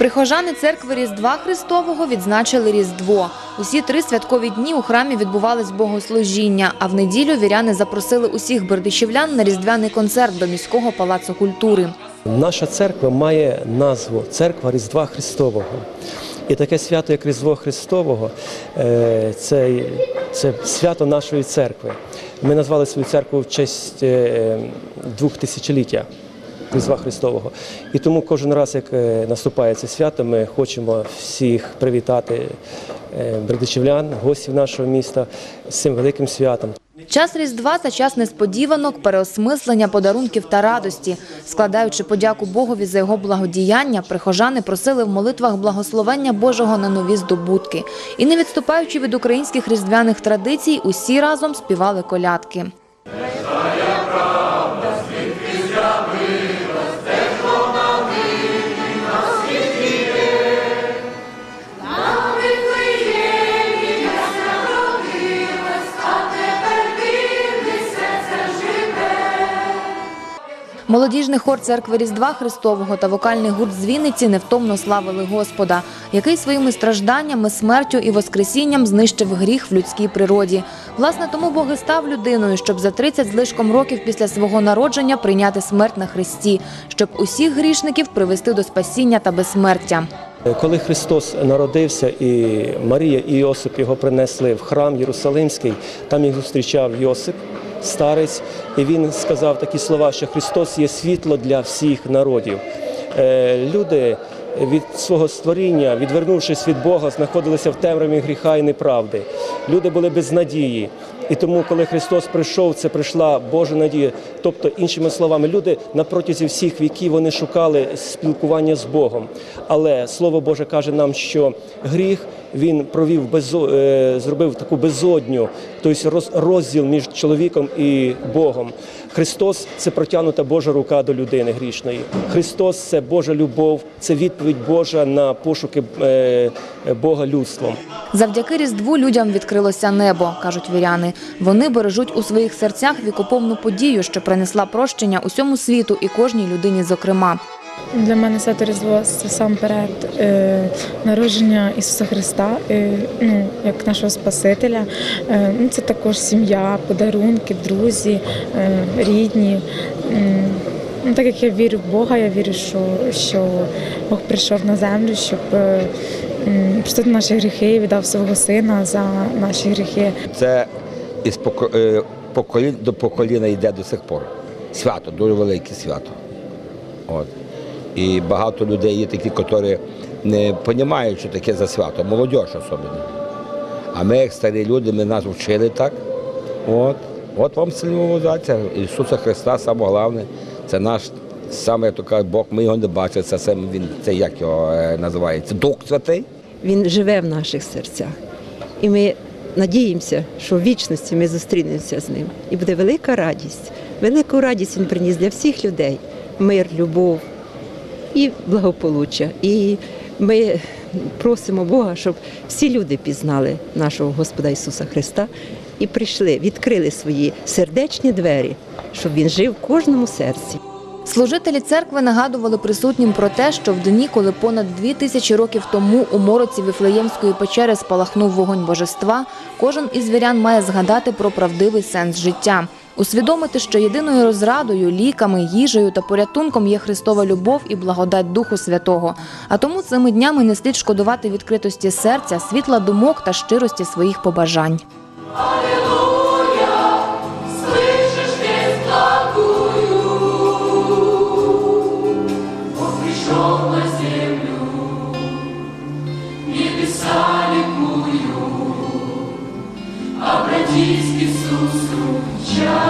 Прихожани церкви Різдва Христового відзначили Різдво. Усі три святкові дні у храмі відбувались богослужіння, а в неділю віряни запросили усіх бердичівлян на різдвяний концерт до міського палацу культури. Наша церква має назву Церква Різдва Христового. І таке свято, як Різдво Христового, е, це, це свято нашої церкви. Ми назвали свою церкву в честь е, двохтисячоліття Різдва Христового. І тому кожен раз, як е, наступає це свято, ми хочемо всіх привітати е, бердичівлян, гостів нашого міста з цим великим святом. Час Різдва – це час несподіванок, переосмислення подарунків та радості. Складаючи подяку Богові за його благодіяння, прихожани просили в молитвах благословення Божого на нові здобутки. І не відступаючи від українських різдвяних традицій, усі разом співали колядки. Молодіжний хор церкви Різдва Христового та вокальний гурт з Вінниці невтомно славили Господа, який своїми стражданнями, смертю і воскресінням знищив гріх в людській природі. Власне, тому Бог і став людиною, щоб за 30 з лишком років після свого народження прийняти смерть на Христі, щоб усіх грішників привести до спасіння та безсмертя. Коли Христос народився, і Марія і Йосип його принесли в храм Єрусалимський, там їх зустрічав Йосип, старець, і він сказав такі слова, що Христос є світло для всіх народів. Е, Люди від свого створіння, відвернувшись від Бога, знаходилися в темряві гріха і неправди. Люди були без надії. І тому, коли Христос прийшов, це прийшла Божа надія. Тобто, іншими словами, люди на протязі всіх віків вони шукали спілкування з Богом. Але Слово Боже каже нам, що гріх він провів безо, е, зробив таку безодню, тобто роз, розділ між чоловіком і Богом. Христос це протягнута Божа рука до людини грішної. Христос це Божа любов, це відповідь Божа на пошуки е, Бога людством. Завдяки Різдву людям відкрилося небо, кажуть віряни. Вони бережуть у своїх серцях вікоповну подію, що принесла прощення усьому світу і кожній людині, зокрема. Для мене свято Різдво це сам перед е, народження Ісуса Христа, е, ну, як нашого Спасителя. Е, ну, це також сім'я, подарунки, друзі, е, рідні. Ну, так як я вірю в Бога, я вірю, що, що Бог прийшов на землю, щоб е, м, простити наші гріхи віддав свого сина за наші гріхи. Це із е, поколінь до покоління йде до сих пор. Свято, дуже велике свято. От. І багато людей є такі, які не розуміють, що таке за свято, молодь особливо. А ми, як старі люди, ми нас вчили так. От, От вам цивілізація Ісуса Христа, саме головне, це наш саме, як то кажуть, Бог, ми його не бачили, це, саме він, це як його е, називається, Дух Святий. Він живе в наших серцях. І ми надіємося, що в вічності ми зустрінемося з ним. І буде велика радість. Велику радість він приніс для всіх людей. Мир, любов і благополуччя. І ми просимо Бога, щоб всі люди пізнали нашого Господа Ісуса Христа і прийшли, відкрили свої сердечні двері, щоб він жив в кожному серці. Служителі церкви нагадували присутнім про те, що в дні, коли понад дві тисячі років тому у мороці Вифлеємської печери спалахнув вогонь божества, кожен із вірян має згадати про правдивий сенс життя. Усвідомити, що єдиною розрадою, ліками, їжею та порятунком є Христова любов і благодать Духу Святого. А тому цими днями не слід шкодувати відкритості серця, світла думок та щирості своїх побажань. На землю, небеса ликую, обратись к Иисусу, чай.